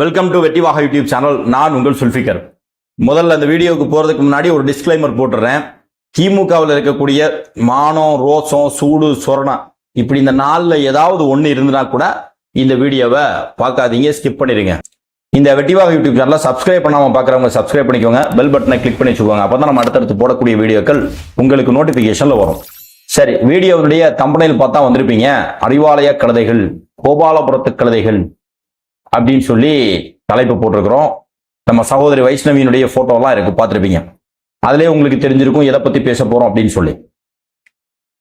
Welcome to வெட்டிவாக YouTube channel நான் உங்கள் சுல்ஃபிகர் முதல்ல அந்த வீடியோவுக்கு போகிறதுக்கு முன்னாடி ஒரு டிஸ்க்ளைமர் போட்டுறேன். திமுகவில் இருக்கக்கூடிய மானம் ரோசம் சூடு சொரணம் இப்படி இந்த நாளில் ஏதாவது ஒன்று இருந்துனா கூட இந்த வீடியோவை பார்க்காதீங்க ஸ்கிப் பண்ணிடுங்க. இந்த வெட்டிவாக யூடியூப் சேனலை சப்ஸ்கிரைப் பண்ணாமல் பார்க்குறவங்க சப்ஸ்கிரைப் பண்ணிக்கோங்க. பெல் பட்டனை கிளிக் பண்ணி வச்சுக்கோங்க. அப்போ தான் நம்ம அடுத்தடுத்து போடக்கூடிய வீடியோக்கள் உங்களுக்கு நோட்டிஃபிகேஷனில் வரும். சரி வீடியோவுடைய தம்பனையில் பார்த்தா வந்திருப்பீங்க. அறிவாலய கழுதைகள் கோபாலபுரத்து கழுதைகள் அப்படின்னு சொல்லி தலைப்பு போட்டிருக்கிறோம். நம்ம சகோதரி வைஷ்ணவியினுடைய போட்டோலாம் இருக்கு பார்த்துருப்பீங்க. அதுலேயே உங்களுக்கு தெரிஞ்சிருக்கும் எதை பத்தி பேச போறோம் அப்படின்னு சொல்லி.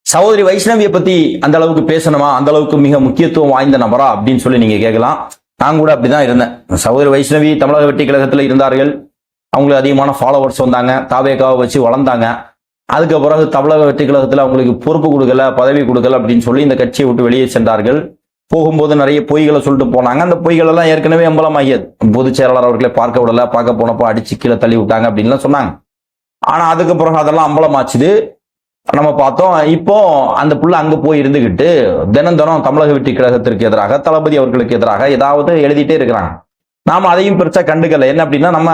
சகோதரி வைஷ்ணவியை பத்தி அந்த அளவுக்கு பேசணுமா? அந்த அளவுக்கு மிக முக்கியத்துவம் வாய்ந்த நபரா அப்படின்னு சொல்லி நீங்க கேட்கலாம். நான் கூட அப்படிதான் இருந்தேன். சகோதரி வைஷ்ணவி தமிழக வெட்டி கழகத்துல இருந்தார்கள். அவங்களுக்கு அதிகமான ஃபாலோவர்ஸ் வந்தாங்க. தாவேக்காவை வச்சு வளர்ந்தாங்க. அதுக்கு பிறகு தமிழக வெற்றி கழகத்தில் அவங்களுக்கு பொறுப்பு கொடுக்கல பதவி கொடுக்கல அப்படின்னு சொல்லி இந்த கட்சியை விட்டு வெளியே சென்றார்கள். போகும்போது நிறைய பொய்களை சொல்லிட்டு போனாங்க. அந்த பொய்கள் எல்லாம் ஏற்கனவே அம்பலமாகியது. பொதுச் செயலாளர் அவர்களை பார்க்க விடல பார்க்க போனப்போ அடிச்சு கீழே தள்ளி விட்டாங்க அப்படின்லாம் சொன்னாங்க. ஆனா அதுக்கு பிறகு அதெல்லாம் அம்பலமாச்சுது. நம்ம பார்த்தோம் இப்போ அந்த புள்ள அங்க போய் இருந்துகிட்டு தினம் தினம் தமிழக வெற்றி கழகத்திற்கு எதிராக தளபதி அவர்களுக்கு எதிராக ஏதாவது எழுதிட்டே இருக்கிறாங்க. நாம அதையும் பெருசா கண்டுக்கல. என்ன அப்படின்னா நம்ம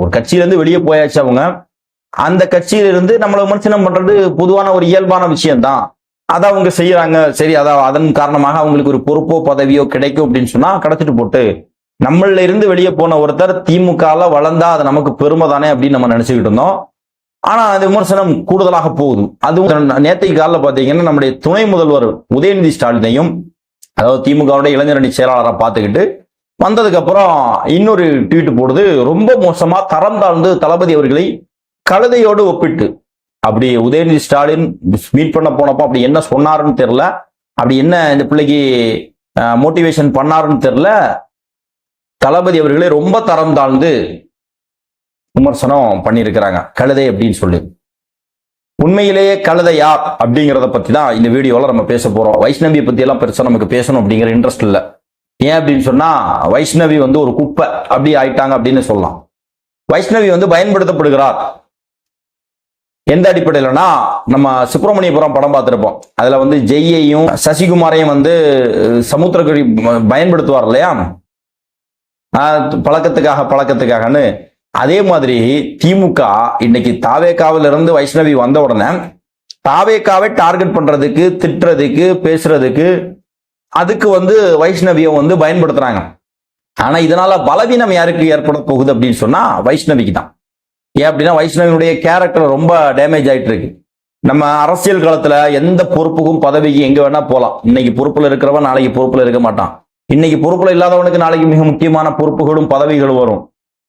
ஒரு கட்சியிலேருந்து வெளியே போயாச்சு அவங்க. அந்த கட்சியிலிருந்து நம்மளை விமர்சனம் பண்றது பொதுவான ஒரு இயல்பான விஷயம்தான். அதை அவங்க செய்யறாங்க. சரி அதான் அதன் காரணமாக அவங்களுக்கு ஒரு பொறுப்போ பதவியோ கிடைக்கும் அப்படின்னு சொன்னா கிடைச்சிட்டு போட்டு நம்மள இருந்து வெளியே போன ஒருத்தர் திமுகல வளர்ந்தா அது நமக்கு பெருமை தானே அப்படின்னு நம்ம நினைச்சுக்கிட்டு இருந்தோம். ஆனா அந்த விமர்சனம் கூடுதலாக போகுது. அதுவும் நேற்றைக்கு காலில் பாத்தீங்கன்னா நம்முடைய துணை முதல்வர் உதயநிதி ஸ்டாலினையும் அதாவது திமுகவுடைய இளைஞரணி செயலாளரை பார்த்துக்கிட்டு வந்ததுக்கு அப்புறம் இன்னொரு ட்வீட் போடுது. ரொம்ப மோசமா தரம் தாழ்ந்து தளபதி அவர்களை கழுதையோடு ஒப்பிட்டு அப்படி உதயநிதி ஸ்டாலின் மீட் பண்ண போனப்போ அப்படி என்ன சொன்னாருன்னு தெரில அப்படி என்ன இந்த பிள்ளைக்கு மோட்டிவேஷன் பண்ணாருன்னு தெரில தளபதி அவர்களே ரொம்ப தரம் தாழ்ந்து விமர்சனம் பண்ணியிருக்கிறாங்க. கழுதை அப்படின்னு சொல்லி. உண்மையிலேயே கழுதை யார் அப்படிங்கிறத பற்றி தான் இந்த வீடியோவில் நம்ம பேச போகிறோம் வைஷ்ணவியை பற்றியெல்லாம் பெருசாக நமக்கு பேசணும் அப்படிங்கிற இன்ட்ரெஸ்ட் இல்லை. ஏன் அப்படின்னு சொன்னால் வைஷ்ணவி வந்து ஒரு குப்பை அப்படி ஆயிட்டாங்க அப்படின்னு சொல்லலாம். வைஷ்ணவி வந்து பயன்படுத்தப்படுகிறார். எந்த அடிப்படையிலனா நம்ம சுப்பிரமணியபுரம் படம் பார்த்துருப்போம். அதில் வந்து ஜெய்யையும் சசிகுமாரையும் வந்து சமுத்திரக்குடி பயன்படுத்துவார் இல்லையா? பழக்கத்துக்காக பழக்கத்துக்காகன்னு. அதே மாதிரி திமுக இன்னைக்கு தாவேக்காவிலிருந்து வைஷ்ணவி வந்த உடனே தாவேக்காவை டார்கெட் பண்றதுக்கு திட்டுறதுக்கு பேசுறதுக்கு அதுக்கு வந்து வைஷ்ணவியை வந்து பயன்படுத்துறாங்க. ஆனா இதனால பலவீனம் யாருக்கு ஏற்பட போகுது அப்படின்னு சொன்னா வைஷ்ணவிக்கு தான். ஏன் அப்படின்னா வைஷ்ணவினுடைய கேரக்டர் ரொம்ப டேமேஜ் ஆயிட்டு இருக்கு நம்ம அரசியல் காலத்துல எந்த பொறுப்புக்கும் பதவிக்கு எங்க வேணா போகலாம் இன்னைக்கு பொறுப்புல இருக்கிறவன் நாளைக்கு பொறுப்புல இருக்க மாட்டான். இன்னைக்கு பொறுப்புல இல்லாதவனுக்கு நாளைக்கு மிக முக்கியமான பொறுப்புகளும் பதவிகளும் வரும்.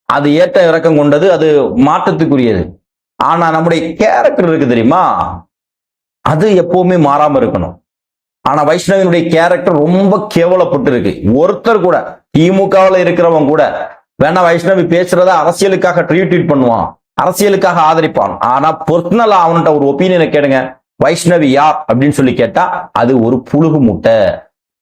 அது ஏற்ற இறக்கம் கொண்டது அது மாற்றத்துக்குரியது. ஆனா நம்முடைய கேரக்டர் இருக்கு தெரியுமா? அது எப்பவுமே மாறாம இருக்கணும். ஆனா வைஷ்ணவனுடைய கேரக்டர் ரொம்ப கேவலப்பட்டு இருக்கு ஒருத்தர் கூட திமுகவில் இருக்கிறவன் கூட வேணா வைஷ்ணவி பேசுறத அரசியலுக்காக ட்ரீட்வீட் பண்ணுவான். அரசியலுக்காக ஆதரிப்பான். ஆனா பர்சனலா அவன்கிட்ட ஒரு ஒப்பீனியனை கேளுங்க. வைஷ்ணவி யார்? அப்படின்னு சொல்லி கேட்டா அது ஒரு புழுகு மூட்டை.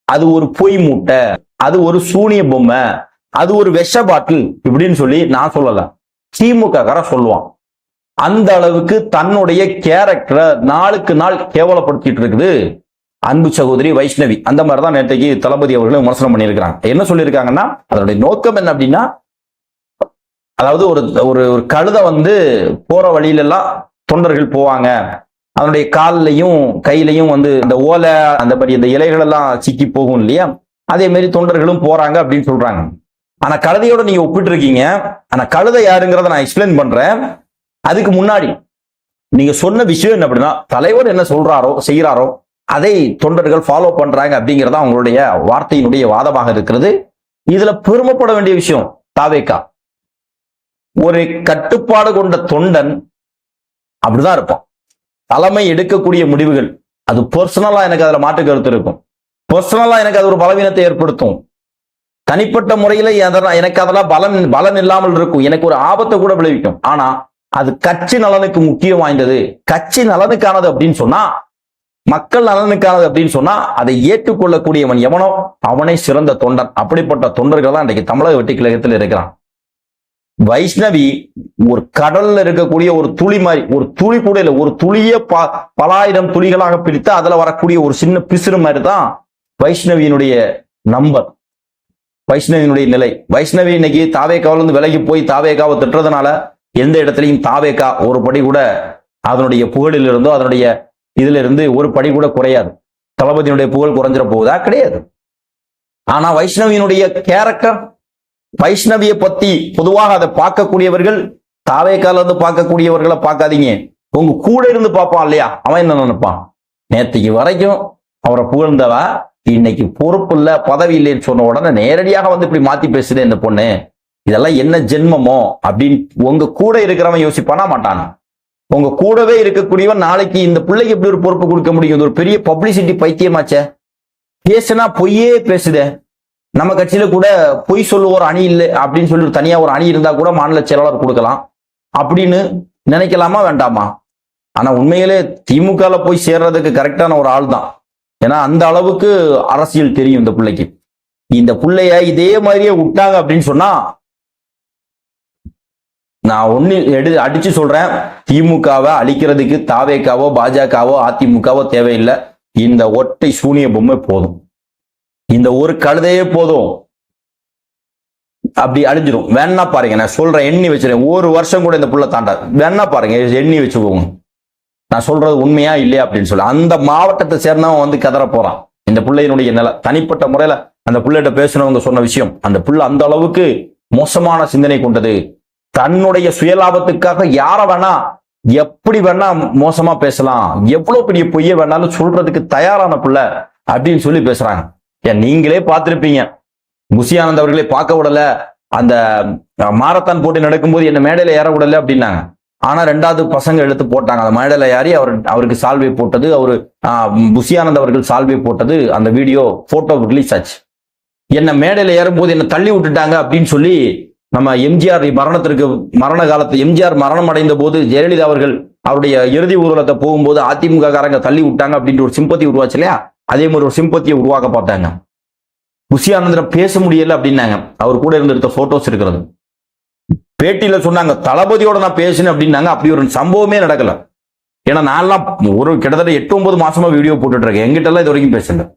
அது ஒரு பொய் மூட்டை. அது ஒரு சூனிய பொம்மை. அது ஒரு விஷ பாட்டில் இப்படின்னு சொல்லி நான் சொல்லல. திமுக சொல்லுவான். அந்த அளவுக்கு தன்னுடைய கேரக்டரை நாளுக்கு நாள் கேவலப்படுத்திட்டு இருக்குது. அன்பு சகோதரி வைஷ்ணவி. அந்த மாதிரி தான் நேற்றைக்கு தளபதி அவர்களும் விமர்சனம் பண்ணியிருக்கிறாங்க. என்ன சொல்லியிருக்காங்கன்னா அதனுடைய நோக்கம் என்ன அப்படின்னா அதாவது ஒரு ஒரு ஒரு கழுதை வந்து போற வழியிலெல்லாம் தொண்டர்கள் போவாங்க. அதனுடைய கால்லையும் கையிலையும் வந்து அந்த ஓலை அந்த மாதிரி இந்த இலைகள் எல்லாம் சிக்கி போகும் இல்லையா? அதே மாதிரி தொண்டர்களும் போறாங்க அப்படின்னு சொல்றாங்க. ஆனா கழுதையோட நீங்க ஒப்பிட்டு இருக்கீங்க ஆனா கழுதை யாருங்கிறத நான் எக்ஸ்பிளைன் பண்றேன். அதுக்கு முன்னாடி நீங்க சொன்ன விஷயம் என்ன அப்படின்னா தலைவர் என்ன சொல்றாரோ செய்கிறாரோ அதை தொண்டர்கள் ஃபாலோ பண்றாங்க அப்படிங்கிறதா அவங்களுடைய வார்த்தையினுடைய வாதமாக இருக்கிறது. இதுல பெருமைப்பட வேண்டிய விஷயம் தாவேக்கா. ஒரு கட்டுப்பாடு கொண்ட தொண்டன் அப்படிதான் இருப்பான். தலைமை எடுக்கக்கூடிய முடிவுகள் அது பர்சனலா எனக்கு அதுல மாற்று கருத்து இருக்கும். பர்சனலா எனக்கு அது ஒரு பலவீனத்தை ஏற்படுத்தும். தனிப்பட்ட முறையில எனக்கு அதெல்லாம் பலன் பலன் இல்லாமல் இருக்கும். எனக்கு ஒரு ஆபத்தை கூட விளைவிக்கும். ஆனா அது கட்சி நலனுக்கு முக்கியம் வாய்ந்தது. கட்சி நலனுக்கானது அப்படின்னு சொன்னா மக்கள் நலனுக்கானது அப்படின்னு சொன்னா அதை ஏற்றுக்கொள்ளக்கூடியவன் எவனோ? அவனே சிறந்த தொண்டன். அப்படிப்பட்ட தொண்டர்கள் தான் இன்றைக்கு தமிழக வெட்டி கழகத்தில் இருக்கிறான். வைஷ்ணவி ஒரு கடல்ல இருக்கக்கூடிய ஒரு துளி மாதிரி ஒரு துளி கூட இல்லை ஒரு துளிய ப பலாயிரம் துளிகளாக பிரித்து அதுல வரக்கூடிய ஒரு சின்ன பிசுறு மாதிரி தான் வைஷ்ணவியினுடைய நம்பர் வைஷ்ணவியினுடைய நிலை. வைஷ்ணவி இன்னைக்கு தாவேக்காவில இருந்து விலகி போய் தாவேக்காவை திட்டுறதுனால எந்த இடத்துலையும் தாவேக்கா ஒரு படி கூட அதனுடைய புகழில் இருந்தோ அதனுடைய இதுல இருந்து ஒரு படி கூட குறையாது. தளபதியினுடைய புகழ் குறைஞ்சிட போகுதா? கிடையாது. ஆனா வைஷ்ணவியினுடைய கேரக்டர் வைஷ்ணவிய பத்தி பொதுவாக அதை பார்க்கக்கூடியவர்கள் தாவேக்கால இருந்து பார்க்கக்கூடியவர்களை பார்க்காதீங்க. உங்க கூட இருந்து பார்ப்பான் இல்லையா? அவன் என்ன நினைப்பான்? நேற்றுக்கு வரைக்கும் அவரை புகழ்ந்தவ இன்னைக்கு பொறுப்பு இல்ல பதவி இல்லைன்னு சொன்ன உடனே நேரடியாக வந்து இப்படி மாத்தி பேசுதே இந்த பொண்ணு. இதெல்லாம் என்ன ஜென்மமோ அப்படின்னு உங்க கூட இருக்கிறவன் யோசிப்பானா மாட்டானா? உங்க கூடவே இருக்கக்கூடியவன் நாளைக்கு இந்த பிள்ளைக்கு எப்படி ஒரு பொறுப்பு கொடுக்க முடியும்? ஒரு பெரிய பப்ளிசிட்டி பைத்தியமாச்சே. பேசுனா பொய்யே பேசுதே. நம்ம கட்சியில கூட பொய் சொல்லுவோர் அணி இல்லை அப்படின்னு சொல்லி தனியா ஒரு அணி இருந்தா கூட மாநில செயலாளர் கொடுக்கலாம். அப்படின்னு நினைக்கலாமா வேண்டாமா? ஆனா உண்மையிலே திமுகல போய் சேர்றதுக்கு கரெக்டான ஒரு ஆள் தான் ஏன்னா அந்த அளவுக்கு அரசியல் தெரியும் இந்த பிள்ளைக்கு. இந்த பிள்ளைய இதே மாதிரியே விட்டாங்க அப்படின்னு சொன்னா நான் ஒன்னு எடு அடிச்சு சொல்றேன். திமுகவை அழிக்கிறதுக்கு தாவேக்காவோ பாஜகவோ அதிமுகவோ தேவையில்லை. இந்த ஒட்டை சூனிய பொம்மை போதும். இந்த ஒரு கழுதையே போதும். அப்படி அழிஞ்சிடும் வேணா பாருங்க நான் சொல்றேன் எண்ணி வச்சிருக்கேன் ஒரு வருஷம் கூட இந்த புள்ள தாண்டாது. வேணா பாருங்க எண்ணி வச்சுக்கோங்க. நான் சொல்றது உண்மையா இல்லையா அப்படின்னு சொல்லி. அந்த மாவட்டத்தை சேர்ந்தவன் வந்து கதற போறான். இந்த பிள்ளையினுடைய நிலை. தனிப்பட்ட முறையில அந்த பிள்ளைகிட்ட பேசுனவங்க சொன்ன விஷயம். அந்த புள்ள அந்த அளவுக்கு மோசமான சிந்தனை கொண்டது. தன்னுடைய சுயலாபத்துக்காக யார வேணா எப்படி வேணா மோசமா பேசலாம். எவ்வளவு பெரிய பொய்ய வேணாலும் சொல்றதுக்கு தயாரான புள்ள அப்படின்னு சொல்லி பேசுறாங்க. ஏன் நீங்களே பார்த்திருப்பீங்க. முசியானந்த் அவர்களே பார்க்க விடல. அந்த மாரத்தான் போட்டி நடக்கும்போது என்ன மேடையில ஏற விடல அப்படின்னாங்க. ஆனா ரெண்டாவது பசங்க எடுத்து போட்டாங்க. அந்த மேடையில ஏறி அவர் அவருக்கு சால்வை போட்டது. அவரு புசியானந்த் அவர்கள் சால்வை போட்டது. அந்த வீடியோ போட்டோ ரிலீஸ் ஆச்சு. என்ன மேடையில ஏறும்போது என்ன தள்ளி விட்டுட்டாங்க அப்படின்னு சொல்லி நம்ம எம்ஜிஆர் மரணத்திற்கு மரண காலத்து எம்ஜிஆர் மரணம் அடைந்த போது ஜெயலலிதா அவர்கள் அவருடைய இறுதி ஊர்வலத்தை போகும்போது அதிமுக காரங்க தள்ளி விட்டாங்க அப்படின்ற ஒரு சிம்பத்தி உருவாச்சு இல்லையா? அதே மாதிரி ஒரு சிம்பத்தியை உருவாக்க பார்த்தாங்க. புசியானந்தரம் பேச முடியல அப்படின்னாங்க. அவர் கூட இருந்து எடுத்த போட்டோஸ் இருக்கிறது. பேட்டியில சொன்னாங்க தளபதியோட நான் பேசினேன் அப்படின்னாங்க. அப்படி ஒரு சம்பவமே நடக்கல. ஏன்னா நான்லாம் ஒரு கிட்டத்தட்ட எட்டு ஒன்பது மாசமா வீடியோ போட்டுட்டு இருக்கேன் எங்கிட்ட எல்லாம் இது வரைக்கும் பேசல.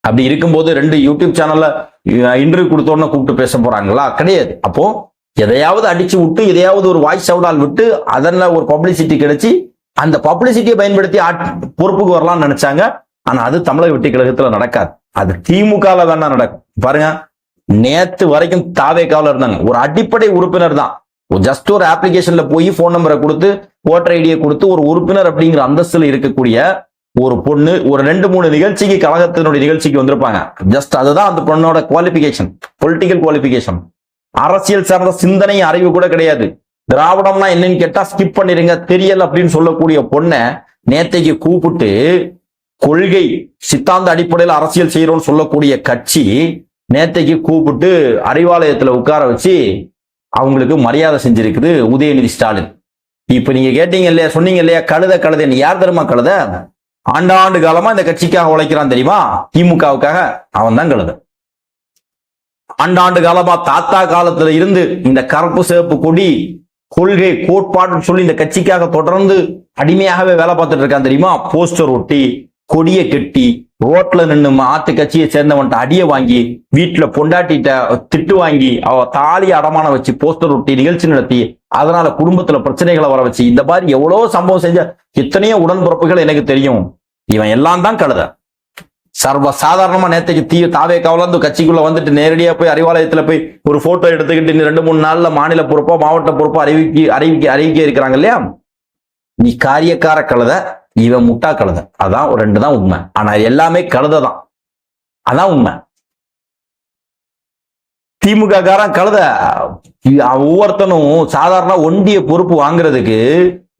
அப்படி இருக்கும்போது ரெண்டு யூடியூப் சேனல்ல இன்டர்வியூ கொடுத்தோன்னு கூப்பிட்டு பேச போறாங்களா? கிடையாது. அப்போ எதையாவது அடிச்சு விட்டு எதையாவது ஒரு வாய்ஸ் அவுடால் விட்டு அதனால ஒரு பப்ளிசிட்டி கிடைச்சி அந்த பப்ளிசிட்டியை பயன்படுத்தி ஆட்- பொறுப்புக்கு வரலாம்னு நினைச்சாங்க. ஆனா அது தமிழக வெட்டி கழகத்துல நடக்காது. அது திமுகல வேணா நடக்கும். பாருங்க நேத்து வரைக்கும் தாவேக்காவில் இருந்தாங்க. ஒரு அடிப்படை உறுப்பினர் தான். ஜஸ்ட் ஒரு அப்ளிகேஷன்ல போய் ஃபோன் நம்பரை கொடுத்து ஓட்டர் ஐடியை கொடுத்து ஒரு உறுப்பினர் அப்படிங்கிற அந்தஸ்தில் இருக்கக்கூடிய ஒரு பொண்ணு ஒரு ரெண்டு மூணு நிகழ்ச்சிக்கு கழகத்தினுடைய நிகழ்ச்சிக்கு வந்திருப்பாங்க. ஜஸ்ட் அதுதான் அந்த பொண்ணோட குவாலிபிகேஷன் பொலிட்டிக்கல் குவாலிபிகேஷன் அரசியல் சார்ந்த சிந்தனை அறிவு கூட கிடையாது. திராவிடம்னா என்னன்னு கேட்டா ஸ்கிப் பண்ணிருங்க தெரியல அப்படின்னு சொல்லக்கூடிய பொண்ணை நேத்தைக்கு கூப்பிட்டு கொள்கை சித்தாந்த அடிப்படையில் அரசியல் செய்யறோம்னு சொல்லக்கூடிய கட்சி நேத்தைக்கு கூப்பிட்டு அறிவாலயத்துல உட்கார வச்சு அவங்களுக்கு மரியாதை செஞ்சிருக்குது உதயநிதி ஸ்டாலின். இப்ப நீங்க கேட்டீங்க இல்லையா சொன்னீங்க இல்லையா கழுத கழுத யார் தெரியுமா கழுத? ஆண்டாண்டு காலமா இந்த கட்சிக்காக உழைக்கிறான் தெரியுமா? திமுகவுக்காக அவன் தான் கழுத. ஆண்டாண்டு காலமா தாத்தா காலத்துல இருந்து இந்த கருப்பு சிவப்பு கொடி கொள்கை கோட்பாடுன்னு சொல்லி இந்த கட்சிக்காக தொடர்ந்து அடிமையாகவே வேலை பார்த்துட்டு இருக்கான் தெரியுமா? போஸ்டர் ஒட்டி கொடியை கட்டி ரோட்ல நின்னு மாத்து கட்சியை சேர்ந்தவன்ட்ட அடிய வாங்கி வீட்டுல பொண்டாட்டிட்ட திட்டு வாங்கி அவ தாலி அடமானம் வச்சு போஸ்டர் ஒட்டி நிகழ்ச்சி நடத்தி அதனால குடும்பத்துல பிரச்சனைகளை வர வச்சு இந்த மாதிரி எவ்வளவு சம்பவம் செஞ்ச எத்தனையோ உடன்பிறப்புகள் எனக்கு தெரியும். இவன் எல்லாம் தான் கழுத. சர்வ சாதாரணமா நேத்தைக்கு தீ தாவே கவலந்து கட்சிக்குள்ள வந்துட்டு நேரடியா போய் அறிவாலயத்துல போய் ஒரு போட்டோ எடுத்துக்கிட்டு இன்னும் ரெண்டு மூணு நாள்ல மாநில பொறுப்போ மாவட்ட பொறுப்போ அறிவிக்க அறிவிக்க அறிவிக்க இருக்கிறாங்க இல்லையா? நீ காரியக்கார கழுத. இவன் முட்டா கழுத. அதான் ரெண்டு தான் உண்மை. ஆனா எல்லாமே கழுத தான். அதான் உண்மை. திமுக காரன் கழுத. ஒவ்வொருத்தனும் சாதாரண ஒண்டிய பொறுப்பு வாங்குறதுக்கு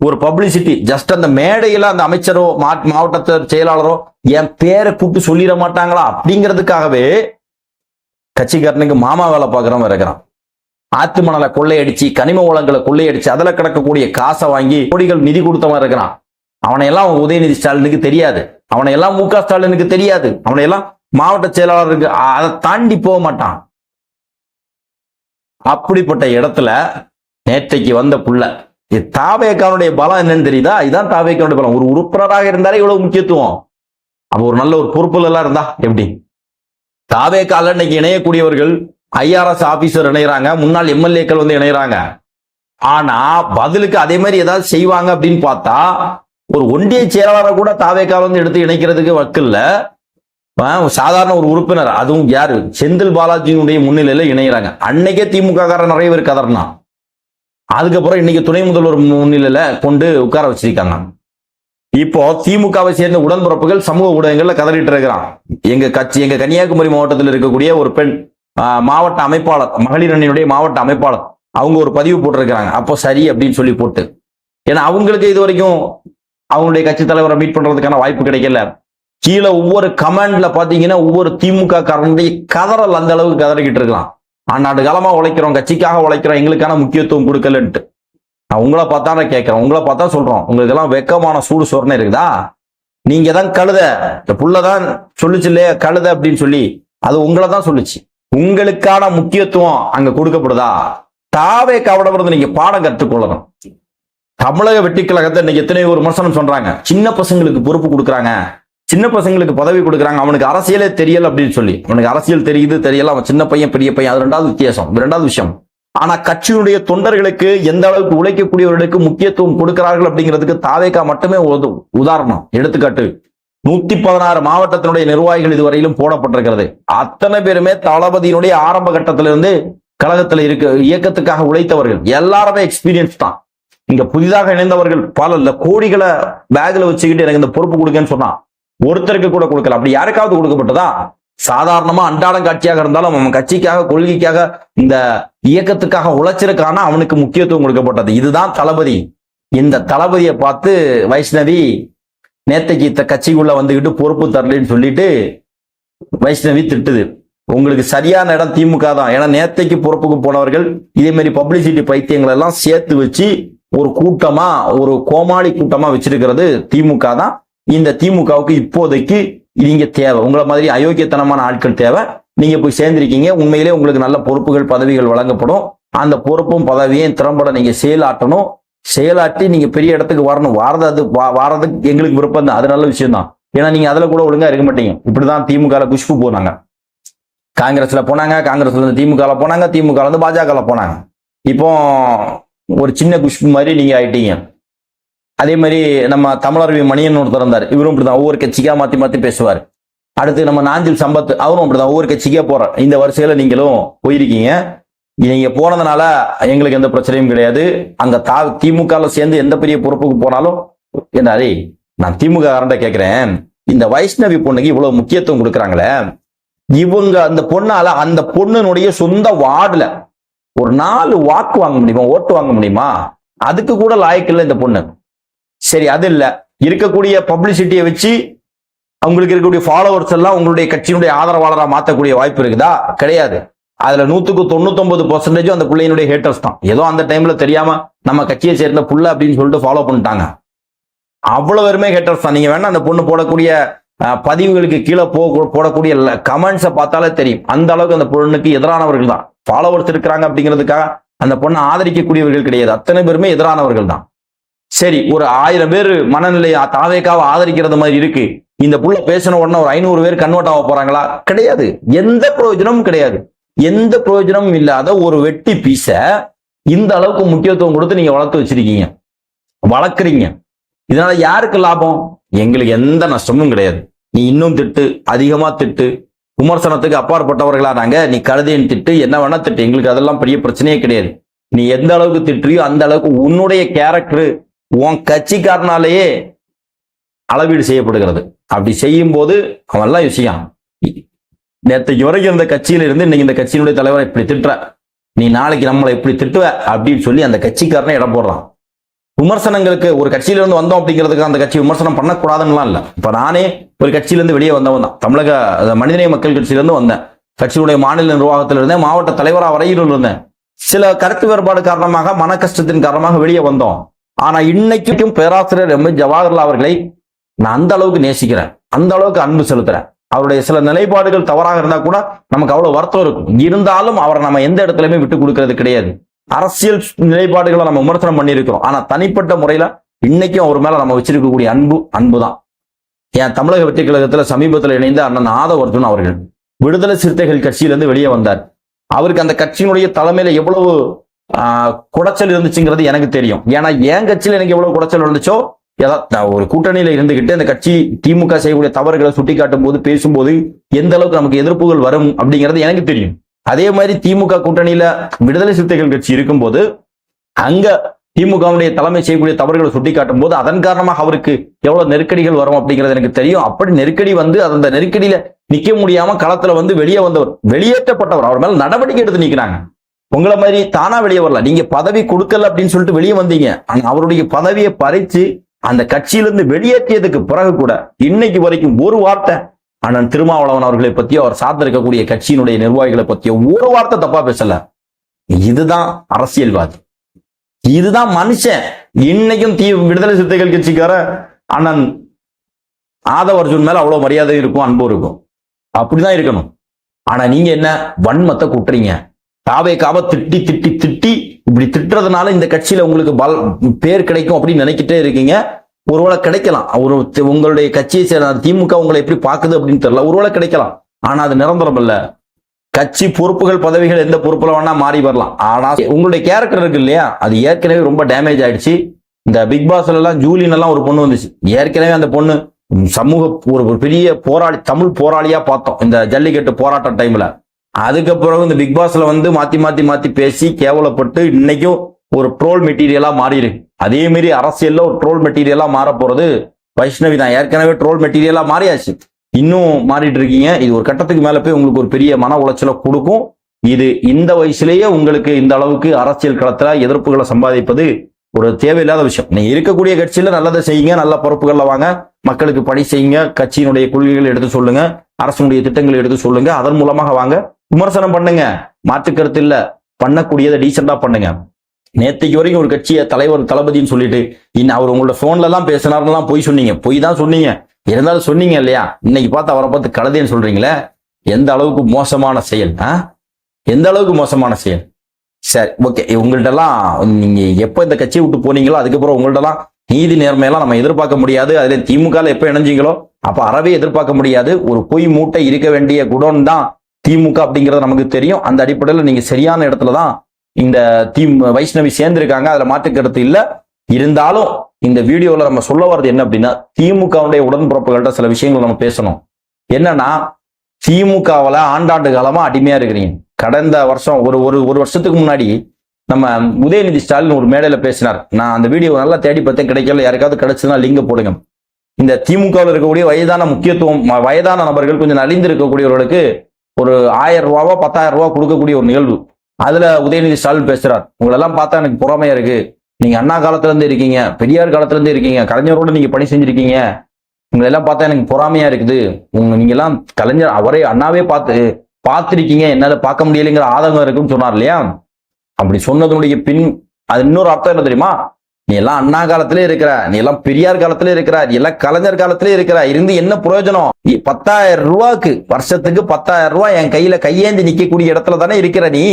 ஒரு பப்ளிசிட்டி ஜஸ்ட் அந்த மேடையில அந்த அமைச்சரோ மா- மாவட்ட செயலாளரோ என் பேரை கூப்பிட்டு சொல்லிட மாட்டாங்களா? அப்படிங்கிறதுக்காகவே கட்சிக்காரனுக்கு மாமா வேலை பார்க்கறவன் இருக்கிறான். ஆத்து மணலை கொள்ளையடிச்சு கனிம வளங்களை கொள்ளையடிச்சு அதில் கிடக்கக்கூடிய காசை வாங்கி கோடிகள் நிதி கொடுத்தவன் இருக்கிறான். அவனையெல்லாம் உதயநிதி ஸ்டாலினுக்கு தெரியாது. அவனையெல்லாம் மு க ஸ்டாலினுக்கு தெரியாது. அவனையெல்லாம் மாவட்ட செயலாளருக்கு அதை தாண்டி போக மாட்டான். அப்படிப்பட்ட இடத்துல நேற்றைக்கு வந்த புள்ள இது தாவேக்கானுடைய பலம் என்னன்னு தெரியுதா? இதுதான் தாவேக்கானுடைய பலம். ஒரு உறுப்பினராக இருந்தாலே இவ்வளவு முக்கியத்துவம். அப்ப ஒரு நல்ல ஒரு பொறுப்புல எல்லாம் இருந்தா எப்படி? தாவேக்கால இன்னைக்கு இணையக்கூடியவர்கள் ஐஆர்எஸ் ஆபீசர் இணையறாங்க முன்னாள் எம்எல்ஏக்கள் வந்து இணையறாங்க. ஆனா பதிலுக்கு அதே மாதிரி ஏதாவது செய்வாங்க அப்படின்னு பார்த்தா ஒரு ஒன்றிய செயலாளரை கூட தாவேக்கால வந்து எடுத்து இணைக்கிறதுக்கு வக்கில்ல சாதாரண ஒரு உறுப்பினர் அதுவும் யாரு? செந்தில் பாலாஜியினுடைய முன்னிலையில இணைகிறாங்க அன்னைக்கே திமுக காரன் நிறைய பேர் கதறினா. அதுக்கப்புறம் இன்னைக்கு துணை முதல்வர் முன்னிலையில கொண்டு உட்கார வச்சிருக்காங்க. இப்போ திமுகவை சேர்ந்த உடன்பிறப்புகள் சமூக ஊடகங்கள்ல கதறிட்டு இருக்கிறான். எங்க கட்சி எங்க கன்னியாகுமரி மாவட்டத்தில் இருக்கக்கூடிய ஒரு பெண் மாவட்ட அமைப்பாளர் மகளிர் அணியினுடைய மாவட்ட அமைப்பாளர். அவங்க ஒரு பதிவு போட்டிருக்கிறாங்க. அப்போ சரி அப்படின்னு சொல்லி போட்டு. ஏன்னா அவங்களுக்கு இது வரைக்கும் அவங்களுடைய கட்சி தலைவரை மீட் பண்றதுக்கான வாய்ப்பு கிடைக்கல. கீழே ஒவ்வொரு கமெண்ட்ல பாத்தீங்கன்னா ஒவ்வொரு திமுக காரனுடைய கதறல் அந்த அளவுக்கு கதறிக்கிட்டு இருக்கலாம். ஆண்டாண்டு காலமா உழைக்கிறோம் கட்சிக்காக உழைக்கிறோம் எங்களுக்கான முக்கியத்துவம் கொடுக்கலன்ட்டு. நான் உங்களை பார்த்தா நான் கேட்கிறேன். உங்களை பார்த்தா சொல்றோம். உங்களுக்கு எல்லாம் வெக்கமான சூடு சொரணை இருக்குதா? நீங்க தான் கழுத. இந்த புள்ளதான் சொல்லுச்சு இல்லையா? கழுத அப்படின்னு சொல்லி. அது உங்களை தான் சொல்லுச்சு. உங்களுக்கான முக்கியத்துவம் அங்க கொடுக்கப்படுதா? தாவே கவடப்படுறது நீங்க பாடம் கற்றுக்கொள்ளணும். தமிழக வெட்டி கழகத்தை இன்னைக்கு எத்தனையோ ஒரு விமர்சனம் சொல்றாங்க. சின்ன பசங்களுக்கு பொறுப்பு கொடுக்குறாங்க. சின்ன பசங்களுக்கு பதவி கொடுக்குறாங்க. அவனுக்கு அரசியலே தெரியல அப்படின்னு சொல்லி. அவனுக்கு அரசியல் தெரியுது தெரியல. அவன் சின்ன பையன் பெரிய பையன். அது ரெண்டாவது வித்தியாசம். ரெண்டாவது விஷயம். ஆனா கட்சியினுடைய தொண்டர்களுக்கு எந்த அளவுக்கு உழைக்கக்கூடியவர்களுக்கு முக்கியத்துவம் கொடுக்கிறார்கள் அப்படிங்கிறதுக்கு தாவேக்கா மட்டுமே உதாரணம். எடுத்துக்காட்டு நூத்தி பதினாறு மாவட்டத்தினுடைய நிர்வாகிகள் இதுவரையிலும் போடப்பட்டிருக்கிறது. அத்தனை பேருமே தளபதியினுடைய ஆரம்ப கட்டத்திலிருந்து கழகத்துல இருக்க இயக்கத்துக்காக உழைத்தவர்கள். எல்லாருமே எக்ஸ்பீரியன்ஸ் தான். இங்க புதிதாக இணைந்தவர்கள் பல இல்ல கோடிகளை பேக்ல வச்சுக்கிட்டு எனக்கு இந்த பொறுப்பு கொடுங்கன்னு சொன்னான் ஒருத்தருக்கு கூட கொடுக்கல. அப்படி யாருக்காவது கொடுக்கப்பட்டதா? சாதாரணமா அன்றாடம் கட்சியாக இருந்தாலும் அவன் கட்சிக்காக கொள்கைக்காக இந்த இயக்கத்துக்காக உழைச்சிருக்கானா அவனுக்கு முக்கியத்துவம் கொடுக்கப்பட்டது. இதுதான் தளபதி. இந்த தளபதியை பார்த்து வைஷ்ணவி நேத்தைக்கு இத்த கட்சிக்குள்ள வந்துகிட்டு பொறுப்பு தரலன்னு சொல்லிட்டு வைஷ்ணவி திட்டுது. உங்களுக்கு சரியான இடம் திமுக தான். ஏன்னா நேத்தைக்கு பொறுப்புக்கு போனவர்கள் இதே மாதிரி பப்ளிசிட்டி பைத்தியங்கள் எல்லாம் சேர்த்து வச்சு ஒரு கூட்டமா ஒரு கோமாளி கூட்டமா வச்சிருக்கிறது திமுக தான். இந்த திமுகவுக்கு இப்போதைக்கு நீங்க தேவை. உங்களை மாதிரி அயோக்கியத்தனமான ஆட்கள் தேவை. நீங்க போய் சேர்ந்திருக்கீங்க. உண்மையிலே உங்களுக்கு நல்ல பொறுப்புகள் பதவிகள் வழங்கப்படும். அந்த பொறுப்பும் பதவியும் திறம்பட நீங்க செயலாட்டணும் செயலாட்டி நீங்க பெரிய இடத்துக்கு வரணும். வாரது அது வா- வாரதுக்கு எங்களுக்கு விருப்பம் தான். அது நல்ல விஷயம் தான். ஏன்னா நீங்க அதுல கூட ஒழுங்கா இருக்க மாட்டீங்க. இப்படிதான் திமுக குஷ்பு போனாங்க. காங்கிரஸ்ல போனாங்க காங்கிரஸ்ல இருந்து திமுக போனாங்க திமுக இருந்து பாஜக போனாங்க. இப்போ ஒரு சின்ன குஷ்பு மாதிரி நீங்க ஆயிட்டீங்க. அதே மாதிரி நம்ம தமிழருவி மணியன் ஒருத்தர் இருந்தார். இவரும் இப்படிதான் ஒவ்வொரு கட்சிக்காக மாத்தி மாத்தி பேசுவார். அடுத்து நம்ம நாஞ்சில் சம்பத் அவரும் அப்படிதான் ஒவ்வொரு கட்சிக்கே போறார். இந்த வரிசையில நீங்களும் போயிருக்கீங்க. நீங்க போனதுனால எங்களுக்கு எந்த பிரச்சனையும் கிடையாது. அங்க தா திமுகல சேர்ந்து எந்த பெரிய பொறுப்புக்கு போனாலும் என்ன நான் திமுக காரண்ட கேட்கிறேன் இந்த வைஷ்ணவி பொண்ணுக்கு இவ்வளவு முக்கியத்துவம் கொடுக்குறாங்களே. இவங்க அந்த பொண்ணால அந்த பொண்ணுனுடைய சொந்த வார்டுல ஒரு நாலு வாக்கு வாங்க முடியுமா? ஓட்டு வாங்க முடியுமா? அதுக்கு கூட லாயக்கில்லை இந்த பொண்ணு. சரி அது இல்லை. இருக்கக்கூடிய பப்ளிசிட்டியை வச்சு அவங்களுக்கு இருக்கக்கூடிய ஃபாலோவர்ஸ் எல்லாம் உங்களுடைய கட்சியினுடைய ஆதரவாளராக மாற்றக்கூடிய வாய்ப்பு இருக்குதா? கிடையாது. அதுல நூத்துக்கு தொண்ணூத்தொன்பது பர்சன்டேஜும் அந்த பிள்ளையினுடைய ஹேட்டர்ஸ் தான். ஏதோ அந்த டைம்ல தெரியாம நம்ம கட்சியை சேர்ந்த புள்ள அப்படின்னு சொல்லிட்டு ஃபாலோ பண்ணிட்டாங்க. அவ்வளவு பேருமே ஹேட்டர்ஸ் தான். நீங்க வேணா அந்த பொண்ணு போடக்கூடிய பதிவுகளுக்கு கீழே போ போடக்கூடிய கமெண்ட்ஸை பார்த்தாலே தெரியும். அந்த அளவுக்கு அந்த பொண்ணுக்கு எதிரானவர்கள் தான். ஃபாலோவர்ஸ் இருக்கிறாங்க அப்படிங்கிறதுக்காக அந்த பொண்ணை ஆதரிக்கக்கூடியவர்கள் கிடையாது. அத்தனை பேருமே எதிரானவர்கள் தான். சரி ஒரு ஆயிரம் பேர் மனநிலை தாவேக்காவை ஆதரிக்கிறது மாதிரி இருக்கு. இந்த புள்ள பேசின உடனே ஒரு ஐநூறு பேர் கன்வெர்ட் ஆக போறாங்களா? கிடையாது. எந்த பிரயோஜனமும் கிடையாது. எந்த பிரயோஜனமும் இல்லாத ஒரு வெட்டி பீச இந்த அளவுக்கு முக்கியத்துவம் கொடுத்து நீங்க வளர்த்து வச்சிருக்கீங்க. வளர்க்குறீங்க. இதனால யாருக்கு லாபம்? எங்களுக்கு எந்த நஷ்டமும் கிடையாது. நீ இன்னும் திட்டு அதிகமா திட்டு விமர்சனத்துக்கு அப்பாற்பட்டவர்களா நாங்க? நீ கழுதையின் திட்டு என்ன வேணா திட்டு. எங்களுக்கு அதெல்லாம் பெரிய பிரச்சனையே கிடையாது. நீ எந்த அளவுக்கு திட்டுறியோ அந்த அளவுக்கு உன்னுடைய கேரக்டர் உன் கட்சிக்காரனாலேயே அளவீடு செய்யப்படுகிறது. அப்படி செய்யும் போது அவன்லாம் விஷயம் நேற்று வரைக்கும் இருந்த கட்சியில இருந்து இன்னைக்கு இந்த கட்சியினுடைய தலைவரை இப்படி திட்டுற நீ நாளைக்கு நம்மளை இப்படி திட்டுவ அப்படின்னு சொல்லி அந்த கட்சிக்காரனை இடம் போடுறான். விமர்சனங்களுக்கு ஒரு கட்சியில இருந்து வந்தோம் அப்படிங்கிறதுக்கு அந்த கட்சி விமர்சனம் பண்ணக்கூடாதுன்னுலாம் இல்லை. இப்ப நானே ஒரு கட்சியிலேருந்து வெளியே வந்தவன் தான். தமிழக மனிதநேய மக்கள் கட்சியிலேருந்து வந்தேன். கட்சியுடைய மாநில நிர்வாகத்தில் இருந்தேன். மாவட்ட தலைவரா வரையில் இருந்தேன். சில கருத்து வேறுபாடு காரணமாக மன கஷ்டத்தின் காரணமாக வெளியே வந்தோம். ஆனா இன்னைக்கும் பேராசிரியர் எம். ஜவஹர்லால் அவர்களை நான் அந்த அளவுக்கு நேசிக்கிறேன். அந்த அளவுக்கு அன்பு செலுத்துறேன். அவருடைய சில நிலைப்பாடுகள் தவறாக இருந்தா கூட நமக்கு அவ்வளவு வருத்தம் இருக்கும். இருந்தாலும் அவரை நம்ம எந்த இடத்துலயுமே விட்டு கொடுக்கறது கிடையாது. அரசியல் நிலைப்பாடுகளை நம்ம விமர்சனம் பண்ணியிருக்கிறோம். ஆனா தனிப்பட்ட முறையில இன்னைக்கும் அவர் மேல நம்ம வச்சிருக்கக்கூடிய அன்பு அன்பு தான் என் தமிழக வெற்றி கழகத்துல சமீபத்தில் இணைந்த அண்ணன் ஆதவர்ஜுன் அவர்கள் விடுதலை சிறுத்தைகள் கட்சியிலிருந்து வெளியே வந்தார். அவருக்கு அந்த கட்சியினுடைய தலைமையில எவ்வளவு குடைச்சல் இருந்துச்சுங்கிறது எனக்கு தெரியும். ஏன்னா என் கட்சியில எனக்கு எவ்வளவு குடைச்சல் இருந்துச்சோ ஏதாவது ஒரு கூட்டணியில இருந்துகிட்டு அந்த கட்சி திமுக செய்யக்கூடிய தவறுகளை சுட்டிக்காட்டும் போது பேசும்போது எந்த அளவுக்கு நமக்கு எதிர்ப்புகள் வரும் அப்படிங்கிறது எனக்கு தெரியும். அதே மாதிரி திமுக கூட்டணியில விடுதலை சிறுத்தைகள் கட்சி இருக்கும்போது அங்க திமுகவுடைய தலைமை செய்யக்கூடிய தவறுகளை சுட்டிக்காட்டும் போது அதன் காரணமாக அவருக்கு எவ்வளவு நெருக்கடிகள் வரும் அப்படிங்கிறது எனக்கு தெரியும். அப்படி நெருக்கடி வந்து அந்த நெருக்கடியில நிக்க முடியாம களத்துல வந்து வெளியே வந்தவர் வெளியேற்றப்பட்டவர் அவர் மேல நடவடிக்கை எடுத்து நிக்கிறாங்க. உங்களை மாதிரி தானா வெளியே வரல. நீங்க பதவி கொடுக்கல அப்படின்னு சொல்லிட்டு வெளியே வந்தீங்க. ஆனா அவருடைய பதவியை பறிச்சு அந்த கட்சியிலிருந்து வெளியேற்றியதுக்கு பிறகு கூட இன்னைக்கு வரைக்கும் ஒரு வார்த்தை ஆனால் திருமாவளவன் அவர்களை பத்தியோ அவர் சார்ந்திருக்கக்கூடிய கட்சியினுடைய நிர்வாகிகளை பத்தியோ ஒரு வார்த்தை தப்பா பேசல. இதுதான் அரசியல்வாதி. இதுதான் மனுஷன். இன்னைக்கும் தீ விடுதலை சிறுத்தைகள் கட்சிக்கார அண்ணன் ஆதவ அர்ஜுன் மேல அவ்வளவு மரியாதை இருக்கும் அன்பு இருக்கும். அப்படிதான் இருக்கணும். ஆனா நீங்க என்ன வன்மத்தை குட்டுறீங்க? காவே காவ திட்டி திட்டி திட்டி இப்படி திட்டுறதுனால இந்த கட்சியில உங்களுக்கு பல் பேர் கிடைக்கும் அப்படின்னு நினைக்கிட்டே இருக்கீங்க. ஒருவேளை கிடைக்கலாம். ஒரு உங்களுடைய கட்சியை சேர்ந்த திமுக உங்களை எப்படி பார்க்குது அப்படின்னு தெரியல. ஒருவேளை கிடைக்கலாம். ஆனா அது நிரந்தரம் இல்ல. கட்சி பொறுப்புகள் பதவிகள் எந்த பொறுப்புல வேணா மாறி வரலாம். ஆனா உங்களுடைய கேரக்டர் இருக்கு இல்லையா? அது ஏற்கனவே ரொம்ப டேமேஜ் ஆயிடுச்சு. இந்த பிக் பாஸ்ல எல்லாம் ஜூலின் எல்லாம் ஒரு பொண்ணு வந்துச்சு. ஏற்கனவே அந்த பொண்ணு சமூக ஒரு ஒரு பெரிய போராளி தமிழ் போராளியா பார்த்தோம். இந்த ஜல்லிக்கட்டு போராட்ட டைம்ல அதுக்கப்புறம் இந்த பிக் பாஸ்ல வந்து மாத்தி மாத்தி மாத்தி பேசி கேவலப்பட்டு இன்னைக்கும் ஒரு ட்ரோல் மெட்டீரியலா மாறி இருக்கு. அதே மாதிரி அரசியல்ல ஒரு ட்ரோல் மெட்டீரியலா மாற போறது வைஷ்ணவி தான். ஏற்கனவே ட்ரோல் மெட்டீரியலா மாறியாச்சு. இன்னும் மாறிட்டு இருக்கீங்க. இது ஒரு கட்டத்துக்கு மேல போய் உங்களுக்கு ஒரு பெரிய மன உளைச்சலை கொடுக்கும். இது இந்த வயசுலயே உங்களுக்கு இந்த அளவுக்கு அரசியல் களத்துல எதிர்ப்புகளை சம்பாதிப்பது ஒரு தேவையில்லாத விஷயம். நீங்க இருக்கக்கூடிய கட்சியில நல்லதை செய்யுங்க நல்ல பொறுப்புகள்ல வாங்க. மக்களுக்கு பணி செய்யுங்க கட்சியினுடைய கொள்கைகளை எடுத்து சொல்லுங்க அரசனுடைய திட்டங்களை எடுத்து சொல்லுங்க. அதன் மூலமாக வாங்க. விமர்சனம் பண்ணுங்க. மாற்று கருத்து இல்ல. பண்ணக்கூடியதை டீசெண்டா பண்ணுங்க. நேற்றைக்கு வரைக்கும் ஒரு கட்சியை தலைவர் தளபதின்னு சொல்லிட்டு இன்னும் அவர் உங்களோட ஃபோன்ல எல்லாம் பேசினார்லாம் பொய் சொன்னீங்க. பொய் தான் சொன்னீங்க. இருந்தாலும் சொன்னீங்க இல்லையா? இன்னைக்கு பார்த்து அவரை பார்த்து கழுதேன்னு சொல்றீங்களே? எந்த அளவுக்கு மோசமான செயல் ஆ? எந்த அளவுக்கு மோசமான செயல்? சரி ஓகே. உங்கள்கிட்டலாம் நீங்க எப்போ இந்த கட்சியை விட்டு போனீங்களோ அதுக்கப்புறம் உங்கள்ட்டலாம் நீதி நேர்மையெல்லாம் நம்ம எதிர்பார்க்க முடியாது. அதுல திமுகவில் எப்போ இணைஞ்சீங்களோ அப்ப அறவே எதிர்பார்க்க முடியாது. ஒரு பொய் மூட்டை இருக்க வேண்டிய குடோன் தான் திமுக அப்படிங்கிறது நமக்கு தெரியும். அந்த அடிப்படையில் நீங்க சரியான இடத்துல தான் இந்த தீ வைஷ்ணவி சேர்ந்திருக்காங்க அதுல மாற்று இல்லை. இல்ல இருந்தாலும் இந்த வீடியோல நம்ம சொல்ல வர்றது என்ன அப்படின்னா திமுகவுடைய உடன்பிறப்புகள்கிட்ட சில விஷயங்கள் நம்ம பேசணும். என்னன்னா திமுகவில் ஆண்டாண்டு காலமா அடிமையா இருக்கிறீங்க. கடந்த வருஷம் ஒரு ஒரு ஒரு வருஷத்துக்கு முன்னாடி நம்ம உதயநிதி ஸ்டாலின் ஒரு மேடையில பேசினார். நான் அந்த வீடியோ நல்லா தேடி பார்த்தேன் கிடைக்கல. யாருக்காவது கிடைச்சதுன்னா லிங்க போடுங்க. இந்த திமுகவில் இருக்கக்கூடிய வயதான முக்கியத்துவம் வயதான நபர்கள் கொஞ்சம் நலிந்து இருக்கக்கூடியவர்களுக்கு ஒரு ஆயிரம் ரூபாவோ பத்தாயிரம் ரூபா கொடுக்கக்கூடிய ஒரு நிகழ்வு. அதுல உதயநிதி ஸ்டாலின் பேசுறார். உங்களெல்லாம் பார்த்தா எனக்கு பொறாமையா இருக்கு. நீங்க அண்ணா காலத்துல இருந்து இருக்கீங்க பெரியார் காலத்துல இருந்து இருக்கீங்க கலைஞரோட நீங்க பணி செஞ்சிருக்கீங்க. உங்களை எல்லாம் பார்த்தா எனக்கு பொறாமையா இருக்குது. உங்க நீங்க எல்லாம் கலைஞர் அவரே அண்ணாவே பார்த்து பார்த்திருக்கீங்க என்னால பார்க்க முடியலைங்கிற ஆதங்கம் இருக்குன்னு சொன்னார் இல்லையா? அப்படி சொன்னதனுடைய பின் அது இன்னொரு அர்த்தம் என்ன தெரியுமா? நீ எல்லாம் அண்ணா காலத்திலே இருக்கிற நீ எல்லாம் பெரியார் காலத்திலே இருக்கிற நீ எல்லாம் கலைஞர் காலத்திலே இருக்கிற இருந்து என்ன பிரயோஜனம்? பத்தாயிரம் ரூபாய்க்கு வருஷத்துக்கு பத்தாயிரம் ரூபாய் என் கையில கையேந்தி நிக்கக்கூடிய இடத்துல தானே இருக்கிற நீ.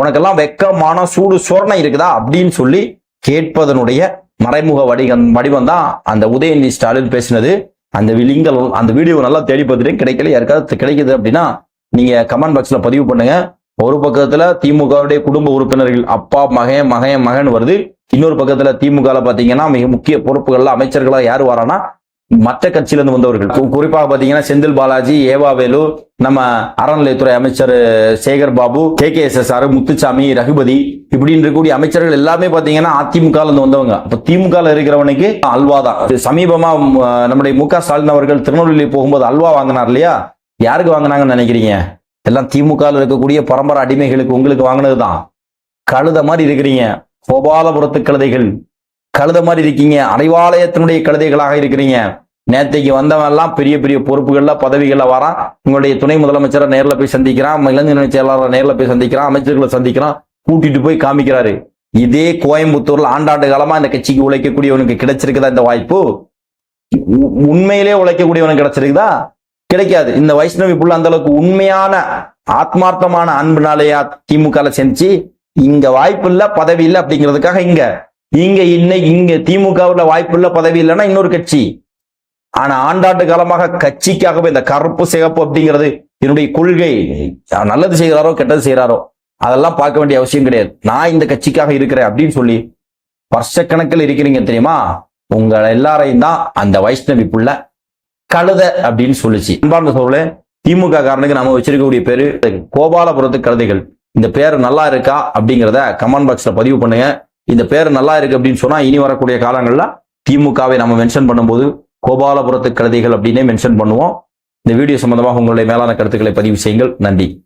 உனக்கெல்லாம் வெக்கமான சூடு சொரணை இருக்குதா அப்படின்னு சொல்லி கேட்பதனுடைய மறைமுக வடிவம் வடிவம் தான் அந்த உதயநிதி ஸ்டாலின் பேசினது. அந்த லிங்கல் அந்த வீடியோ நல்லா தேடி பார்த்துட்டு கிடைக்கல. யாருக்காவது கிடைக்குது அப்படின்னா நீங்க கமெண்ட் பாக்ஸ்ல பதிவு பண்ணுங்க. ஒரு பக்கத்துல திமுகவுடைய குடும்ப உறுப்பினர்கள் அப்பா மகன் மகன் மகன் வருது. இன்னொரு பக்கத்துல திமுக பாத்தீங்கன்னா மிக முக்கிய பொறுப்புகள்ல அமைச்சர்களா யார் வரானா மற்ற கட்சியிலிருந்து வந்தவர்கள். குறிப்பாக பாத்தீங்கன்னா செந்தில் பாலாஜி ஏவாவேலு நம்ம அறநிலையத்துறை அமைச்சர் Sekar Babu K K S S R Muthusamy Raghupathy இப்படின்னு இருக்கக்கூடிய அமைச்சர்கள் எல்லாமே பாத்தீங்கன்னா அதிமுக வந்தவங்க. இப்ப திமுக இருக்கிறவனுக்கு அல்வா தான் இது சமீபமா நம்முடைய மு க ஸ்டாலின் அவர்கள் திருநெல்வேலி போகும்போது அல்வா வாங்கினார் இல்லையா? யாருக்கு வாங்கினாங்கன்னு நினைக்கிறீங்க? எல்லாம் திமுக இருக்கக்கூடிய பரம்பரை அடிமைகளுக்கு உங்களுக்கு வாங்கினது தான் கழுத மாதிரி இருக்கிறீங்க. கோபாலபுரத்து கழுதைகள். கழுத மாதிரி இருக்கீங்க. அறிவாலயத்தினுடைய கழுதைகளாக இருக்கிறீங்க. நேத்தைக்கு வந்தவன் எல்லாம் பெரிய பெரிய பொறுப்புகள்ல பதவிகள்ல வரான். உங்களுடைய துணை முதலமைச்சரை நேரில் போய் சந்திக்கிறான். இளைஞரணி செயலாளரை நேரில் போய் சந்திக்கிறான். அமைச்சர்களை சந்திக்கிறான். கூட்டிட்டு போய் காமிக்கிறாரு. இதே கோயம்புத்தூர்ல ஆண்டாண்டு காலமா இந்த கட்சிக்கு உழைக்கக்கூடியவனுக்கு கிடைச்சிருக்குதா இந்த வாய்ப்பு? உ- உண்மையிலே உழைக்கக்கூடியவனுக்கு கிடைச்சிருக்குதா? கிடைக்காது. இந்த வைஷ்ணவி புள்ள அந்த அளவுக்கு உண்மையான ஆத்மார்த்தமான அன்புனாலேயா திமுக செஞ்சு இங்க வாய்ப்பு இல்ல பதவி இல்லை அப்படிங்கிறதுக்காக இங்க. இங்க இன்னைக்கு இங்க திமுகவுல வாய்ப்பு இல்ல பதவி இல்லைன்னா இன்னொரு கட்சி. ஆனா ஆண்டாண்டு காலமாக கட்சிக்காகவே இந்த கருப்பு சிகப்பு அப்படிங்கிறது என்னுடைய கொள்கை. நல்லது செய்கிறாரோ கெட்டது செய்கிறாரோ அதெல்லாம் பார்க்க வேண்டிய அவசியம் கிடையாது. நான் இந்த கட்சிக்காக இருக்கிறேன் அப்படின்னு சொல்லி வருஷக்கணக்கில் இருக்கிறீங்க தெரியுமா? உங்க எல்லாரையும் தான் அந்த வைஷ்ணவி புள்ள கழுத அப்படின்னு சொல்லிச்சு. அன்பார்ந்த சோழ திமுக காரனுக்கு நம்ம வச்சிருக்கக்கூடிய பேரு கோபாலபுரத்து கழுதைகள். இந்த பேர் நல்லா இருக்கா அப்படிங்கிறத கமெண்ட் பாக்ஸ்ல பதிவு பண்ணுங்க. இந்த பேர் நல்லா இருக்கு அப்படின்னு சொன்னா இனி வரக்கூடிய காலங்கள்ல திமுகவை நம்ம மென்ஷன் பண்ணும்போது கோபாலபுரத்து கழுதைகள் அப்படின்னே மென்ஷன் பண்ணுவோம். இந்த வீடியோ சம்பந்தமாக உங்களுடைய மேலான கருத்துக்களை பதிவு செய்யுங்கள். நன்றி.